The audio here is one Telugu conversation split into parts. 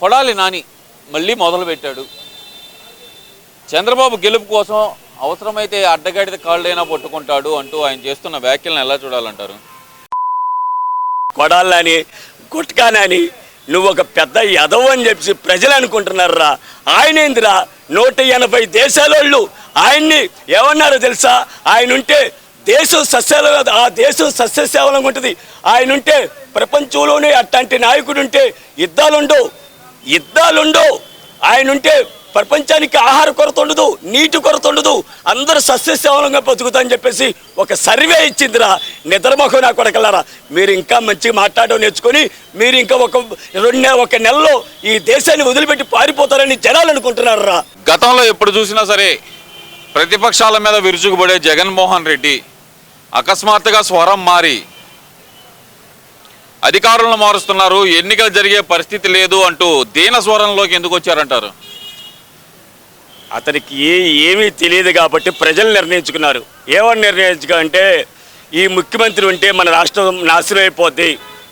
కొడాలి నాని మళ్ళీ మొదలుపెట్టాడు. చంద్రబాబు గెలుపు కోసం అవసరమైతే అడ్డగాడిద కాళ్ళైనా పట్టుకుంటాడు అంటూ ఆయన చేస్తున్న వ్యాఖ్యలను ఎలా చూడాలంటారు? కొడాలని గుట్కానని నువ్వు ఒక పెద్ద యదవు అని చెప్పి ప్రజలు అనుకుంటున్నారా ఆయనేందిరా? నూట ఎనభై దేశాలోళ్ళు ఆయన్ని ఏమన్నారో తెలుసా? ఆయన ఉంటే దేశం సస్యాల ఆ దేశం సస్యసేవలంగా ఉంటుంది. ఆయన ఉంటే ప్రపంచంలోనే అట్లాంటి నాయకుడు ఉంటే యుద్ధాలుండవు. యుద్ధాలుండవు. ఆయన ఉంటే ప్రపంచానికి ఆహార కొరత ఉండదు నీటి కొరత ఉండదు. అందరూ సస్యశ్యామలంగా బతుకుతా అని చెప్పేసి ఒక సర్వే ఇచ్చిందిరా. నిద్రమొహం నా కొడకలారా. మీరు ఇంకా మంచిగా మాట్లాడడం నేర్చుకొని మీరు ఇంకా ఒక రెండు ఒక నెలలో ఈ దేశాన్ని వదిలిపెట్టి పారిపోతారని జనాలు అనుకుంటున్నారు రా గతంలో ఎప్పుడు చూసినా సరే ప్రతిపక్షాల మీద విరుచుకుపడే జగన్మోహన్ రెడ్డి అకస్మాత్తుగా స్వరం మారి అధికారులను మారుస్తున్నారు. ఎన్నికలు జరిగే పరిస్థితి లేదు అంటూ దీన స్వరంలోకి ఎందుకు వచ్చారంటారు? అతనికి ఏ ఏమీ తెలియదు కాబట్టి ప్రజలు నిర్ణయించుకున్నారు. ఏమని నిర్ణయించుకంటే ఈ ముఖ్యమంత్రి ఉంటే మన రాష్ట్రం నాశనం అయిపోద్ది.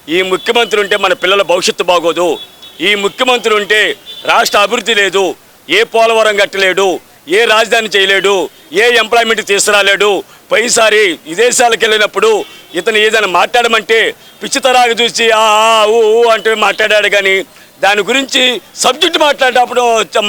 ఈ ముఖ్యమంత్రి ఉంటే మన పిల్లల భవిష్యత్తు బాగోదు. ఈ ముఖ్యమంత్రి ఉంటే రాష్ట్ర అభివృద్ధి లేదు. ఏ పోలవరం కట్టలేడు. ఏ రాజధాని చేయలేడు. ఏ ఎంప్లాయ్మెంట్ తీసుకురాలేడు. పైసారి విదేశాలకు వెళ్ళినప్పుడు ఇతను ఏదైనా మాట్లాడమంటే పిచ్చితరాగా చూసి ఆ ఊ అంటే అంటూ మాట్లాడాడు. కానీ దాని గురించి సబ్జెక్ట్ మాట్లాడేటప్పుడు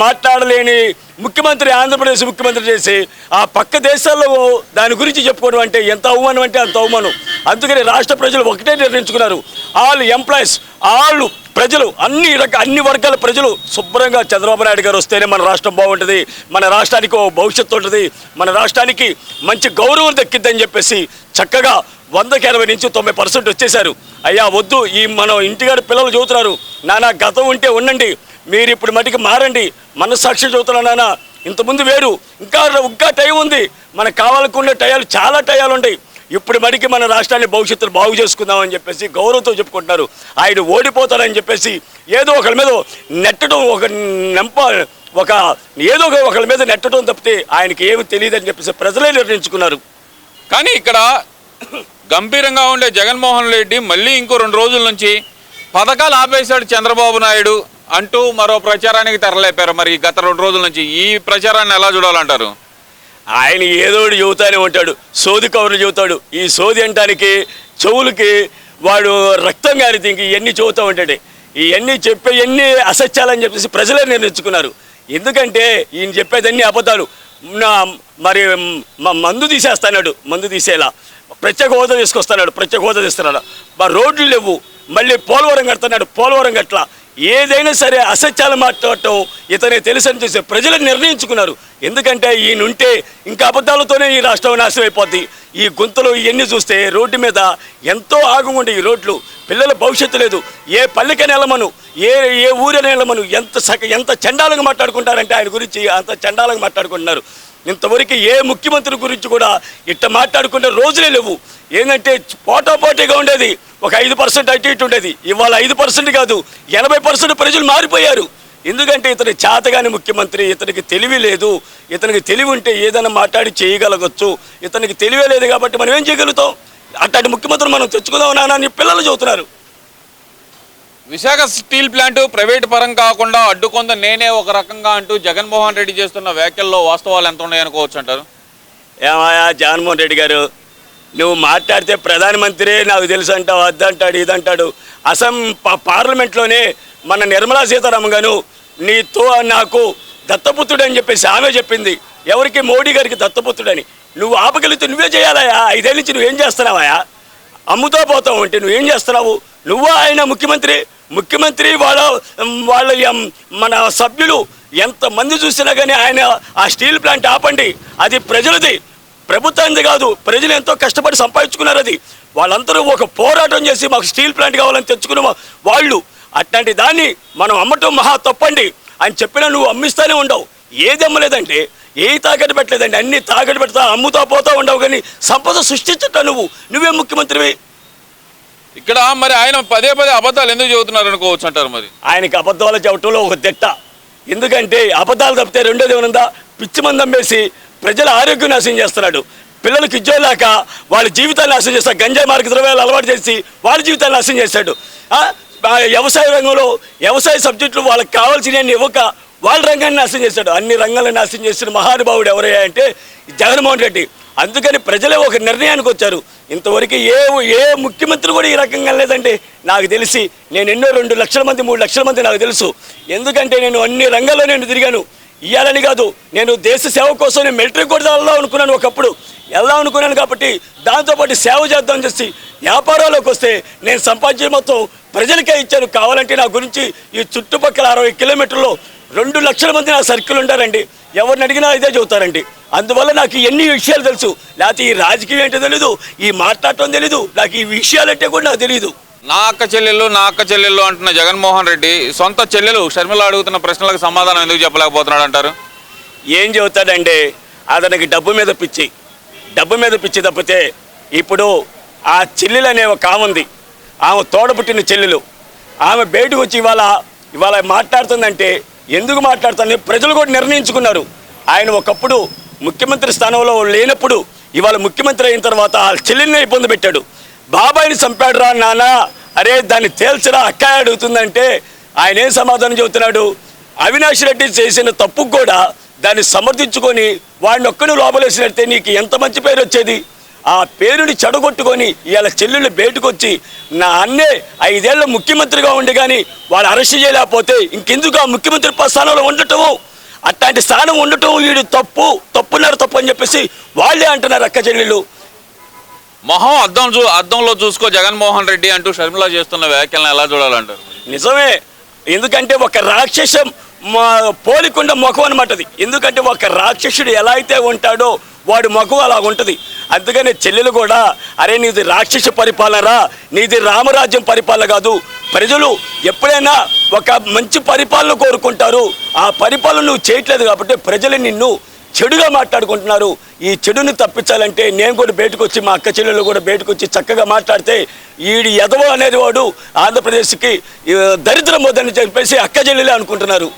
మాట్లాడలేని ముఖ్యమంత్రి ఆంధ్రప్రదేశ్ ముఖ్యమంత్రి చేసి ఆ పక్క దేశాల్లో దాని గురించి చెప్పుకోవడం అంటే ఎంత అవమానం అంటే అంత అవమానం. అందుకని రాష్ట్ర ప్రజలు ఒకటే నిర్ణయించుకున్నారు. ఆల్ ఎంప్లాయీస్ ఆల్ ప్రజలు అన్ని రక అన్ని వర్గాల ప్రజలు శుభ్రంగా చంద్రబాబు నాయుడు గారు వస్తేనే మన రాష్ట్రం బాగుంటుంది మన రాష్ట్రానికి భవిష్యత్తు ఉంటుంది మన రాష్ట్రానికి మంచి గౌరవం దక్కిద్దని చెప్పేసి చక్కగా వందకి ఎనభై నుంచి తొంభై పర్సెంట్ వచ్చేసారు అయ్యా వద్దు ఈ మనం ఇంటిగాడి పిల్లలు చదువుతున్నారు. నానా గతం ఉంటే ఉండండి. మీరు ఇప్పుడు మటుకు మారండి. మనస్సాక్షి చదువుతున్నా నాన్న. ఇంతకుముందు వేరు. ఇంకా ఇంకా టైం ఉంది. మనకు కావాలనుకునే టయాలు చాలా టయాలు ఉంటాయి. ఇప్పుడు మడికి మన రాష్ట్రాన్ని భవిష్యత్తులో బాగు చేసుకుందామని చెప్పేసి గౌరవంతో చెప్పుకుంటున్నారు. ఆయన ఓడిపోతారని చెప్పేసి ఏదో ఒకరి మీద నెట్టడం ఒక నెంప ఒక ఏదో ఒకరి మీద నెట్టడం తప్పితే ఆయనకి ఏమి తెలియదని చెప్పేసి ప్రజలే నిర్ణయించుకున్నారు. కానీ ఇక్కడ గంభీరంగా ఉండే జగన్మోహన్ రెడ్డి మళ్ళీ ఇంకో రెండు రోజుల నుంచి పథకాలు ఆపేశాడు చంద్రబాబు నాయుడు అంటూ మరో ప్రచారానికి తెరలేపారు. మరి గత రెండు రోజుల నుంచి ఈ ప్రచారాన్ని ఎలా చూడాలంటారు? ఆయన ఏదో చెబుతానే ఉంటాడు. సోది కవర్లు చెబుతాడు. ఈ సోది అంటానికి చెవులకి వాడు రక్తం గారి ఇంక ఇవన్నీ చెబుతూ ఉంటాడు. ఇవన్నీ చెప్పే ఎన్ని అసత్యాలని చెప్పేసి ప్రజలే నిర్ణయించుకున్నారు. ఎందుకంటే ఈయన చెప్పేదన్నీ అబద్ధాలు. నా మరి మ- మందు తీసేస్తాడు మందు తీసేలా. ప్రత్యేక హోదా తీసుకొస్తున్నాడు ప్రత్యేక హోదా తీస్తున్నాడు. మా రోడ్లు లేవు మళ్ళీ పోలవరం కడుతున్నాడు పోలవరం గట్ల. ఏదైనా సరే అసత్యాలు మాట్లాడటం ఇతనే తెలుసని చేసే ప్రజలు నిర్ణయించుకున్నారు. ఎందుకంటే ఈయనుంటే ఇంకా అబద్ధాలతోనే ఈ రాష్ట్రం నాశనం అయిపోద్ది. ఈ గుంతలు ఇవన్నీ చూస్తే రోడ్డు మీద ఎంతో ఆగముండే ఈ రోడ్లు. పిల్లల భవిష్యత్తు లేదు. ఏ పల్లెకని వెళ్ళమను ఏ ఏ ఊరైనా వెళ్ళమను ఎంత సక ఎంత చండాలంగా మాట్లాడుకుంటారంటే ఆయన గురించి అంత చండాలంగా మాట్లాడుకుంటున్నారు. ఇంతవరకు ఏ ముఖ్యమంత్రి గురించి కూడా ఇట్ట మాట్లాడుకునే రోజులే లేవు. ఏంటంటే పోటాపోటీగా ఉండేది. ఒక ఐదు పర్సెంట్ అటు ఇటు ఉండేది. ఇవాళ ఐదు పర్సెంట్ కాదు ఎనభై పర్సెంట్ ప్రజలు మారిపోయారు. ఎందుకంటే ఇతని చేతగాని ముఖ్యమంత్రి ఇతనికి తెలివి లేదు. ఇతనికి తెలివి ఉంటే ఏదైనా మాట్లాడి చేయగలగచ్చు. ఇతనికి తెలివే లేదు కాబట్టి మనం ఏం చేయగలుగుతాం? అట్లాంటి ముఖ్యమంత్రి మనం తెచ్చుకుందాం నాన్న అని పిల్లలు చెబుతున్నారు. విశాఖ స్టీల్ ప్లాంట్ ప్రైవేట్ పరం కాకుండా అడ్డుకొంద నేనే ఒక రకంగా అంటూ జగన్మోహన్ రెడ్డి చేస్తున్న వ్యాఖ్యల్లో వాస్తవాలు ఎంత ఉన్నాయనుకోవచ్చు అంటారు? ఏమాయా జగన్మోహన్ రెడ్డి గారు నువ్వు మాట్లాడితే ప్రధానమంత్రి నాకు తెలుసు అంటావు అద్దంటాడు ఇదంటాడు. అసం పార్లమెంట్లోనే మన నిర్మలా సీతారామన్ గారు నీతో నాకు దత్తపుత్రుడు అని చెప్పేసి ఆమె చెప్పింది. ఎవరికి? మోడీ గారికి దత్తపుత్రుడని. నువ్వు ఆపగలిగితే నువ్వే చేయాలయా ఐదేళ్ళ నుంచి నువ్వేం చేస్తున్నావయా అమ్ముతో పోతావు అంటే నువ్వేం చేస్తున్నావు? నువ్వు ఆయన ముఖ్యమంత్రి? ముఖ్యమంత్రి వాళ్ళ వాళ్ళ మన సభ్యులు ఎంతమంది చూసినా కానీ ఆయన ఆ స్టీల్ ప్లాంట్ ఆపండి. అది ప్రజలది. ప్రభుత్వానికి కాదు ప్రజలు ఎంతో కష్టపడి సంపాదించుకున్నారు అది. వాళ్ళందరూ ఒక పోరాటం చేసి మాకు స్టీల్ ప్లాంట్ కావాలని తెచ్చుకున్న వాళ్ళు. అట్లాంటి దాన్ని మనం అమ్మటం మహా తప్పండి. అని చెప్పినా నువ్వు అమ్మిస్తూనే ఉండవు. ఏది అమ్మలేదంటే ఏ తాకట్టు పెట్టలేదండి అన్ని తాకట్టు పెడతా అమ్ముతా పోతా ఉండవు కానీ సంపద సృష్టించట నువ్వు. నువ్వే ముఖ్యమంత్రివి. ఇక్కడ మరి ఆయన పదే పదే అబద్ధాలు ఎందుకు చెబుతున్నారు అనుకోవచ్చు అంటారు మరి? ఆయనకి అబద్ధాలు చెప్పటంలో ఒక తిట్ట. ఎందుకంటే అబద్ధాలు తప్పితే రెండోది ఏమనుందా పిచ్చి మందం అమ్మేసి ప్రజల ఆరోగ్యం నాశనం చేస్తున్నాడు. పిల్లలకి ఉద్యోగం లేక వాళ్ళ జీవితాలు నాశనం చేస్తాడు గంజాయి మార్గ ద్రవ్యాలు అలవాటు చేసి వాళ్ళ జీవితాలు నాశనం చేశాడు. వ్యవసాయ రంగంలో వ్యవసాయ సబ్జెక్టులు వాళ్ళకి కావాల్సిన ఇవ్వక వాళ్ళ రంగాన్ని నాశనం చేశాడు. అన్ని రంగాలను నాశనం చేసిన మహానుభావుడు ఎవరయ్యా అంటే జగన్మోహన్ రెడ్డి. అందుకని ప్రజలే ఒక నిర్ణయానికి వచ్చారు. ఇంతవరకు ఏ ఏ ముఖ్యమంత్రి కూడా ఈ రకంగా లేదండి నాకు తెలిసి నేను ఎన్నో రెండు లక్షల మంది మూడు లక్షల మంది నాకు తెలుసు. ఎందుకంటే నేను అన్ని రంగాల్లో నేను తిరిగాను. ఇవ్వాలని కాదు నేను దేశ సేవ కోసం నేను మిలిటరీ కూడా వెళ్దాం అనుకున్నాను ఒకప్పుడు. వెళ్దాం అనుకున్నాను కాబట్టి దాంతోపాటు సేవ చేద్దాం చేసి వ్యాపారాల్లోకి వస్తే నేను సంపాదించిన మొత్తం ప్రజలకే ఇచ్చాను. కావాలంటే నా గురించి ఈ చుట్టుపక్కల అరవై కిలోమీటర్లో రెండు లక్షల మంది నా సర్కిల్ ఉంటారండి. ఎవరిని అడిగినా ఇదే చెబుతారండి. అందువల్ల నాకు ఎన్ని విషయాలు తెలుసు. లేకపోతే ఈ రాజకీయం ఏంటో తెలీదు. ఈ మాట్లాడటం తెలీదు. నాకు ఈ విషయాలంటే కూడా నాకు తెలియదు నా అక్క చెల్లెళ్ళు నా అక్క చెల్లెళ్ళు అంటున్న జగన్మోహన్ రెడ్డి సొంత చెల్లెలు షర్మిల అడుగుతున్న ప్రశ్నలకు సమాధానం ఎందుకు చెప్పలేకపోతున్నాడు అంటారు? ఏం చెబుతాడంటే అతనికి డబ్బు మీద పిచ్చి. డబ్బు మీద పిచ్చి తప్పితే ఇప్పుడు ఆ చెల్లెలు అనే ఒక ఆమె ఉంది. ఆమె తోడపుట్టిన చెల్లెలు. ఆమె బయటకు వచ్చి ఇవాళ ఇవాళ మాట్లాడుతుందంటే ఎందుకు మాట్లాడతానని ప్రజలు కూడా నిర్ణయించుకున్నారు. ఆయన ఒకప్పుడు ముఖ్యమంత్రి స్థానంలో లేనప్పుడు ఇవాళ ముఖ్యమంత్రి అయిన తర్వాత ఆ చెల్లెల్ని ఇబ్బంది పెట్టాడు బాబాయిని చంపాడురా నాన్న అరే దాన్ని తేల్చరా అక్కాయ అడుగుతుందంటే ఆయన ఏం సమాధానం చెబుతున్నాడు? అవినాష్ రెడ్డి చేసిన తప్పు కూడా దాన్ని సమర్థించుకొని వాడిని ఒక్కడు లోపలేసినట్టే నీకు ఎంత మంచి పేరు వచ్చేది? ఆ పేరుని చెడగొట్టుకొని ఇవాళ చెల్లెళ్ళు బయటకొచ్చి నా అన్నే ఐదేళ్ళ ముఖ్యమంత్రిగా ఉండి కానీ వాడు అరెస్ట్ చేయలేకపోతే ఇంకెందుకు ఆ ముఖ్యమంత్రి స్థానంలో ఉండటము? అట్లాంటి స్థానం ఉండటం వీడు తప్పు తప్పున్నారు తప్పు అని చెప్పేసి వాళ్ళే అంటున్నారు అక్క చెల్లెళ్ళు. మొహం అద్దం చూ అద్దంలో చూసుకో జగన్మోహన్ రెడ్డి అంటూ షర్మిల చేస్తున్న వ్యాఖ్యలను ఎలా చూడాలంటారు? నిజమే. ఎందుకంటే ఒక రాక్షసం మా పోలికొండ ముఖం అనమాట అది ఎందుకంటే ఒక రాక్షసుడు ఎలా అయితే ఉంటాడో వాడి ముఖం అలా ఉంటుంది. అందుకని చెల్లెలు కూడా అరే నీది రాక్షస పరిపాలనరా? నీది రామరాజ్యం పరిపాలన కాదు. ప్రజలు ఎప్పుడైనా ఒక మంచి పరిపాలన కోరుకుంటారు. ఆ పరిపాలన నువ్వు చేయట్లేదు కాబట్టి ప్రజలు నిన్ను చెడుగా మాట్లాడుకుంటున్నారు. ఈ చెడుని తప్పించాలంటే నేను కూడా బయటకొచ్చి మా అక్క చెల్లెలు కూడా బయటకు వచ్చి చక్కగా మాట్లాడితే ఈడి ఎదవ అనేది వాడు ఆంధ్రప్రదేశ్కి దరిద్రం వద్దని చెప్పేసి అక్క చెల్లెలే అనుకుంటున్నారు.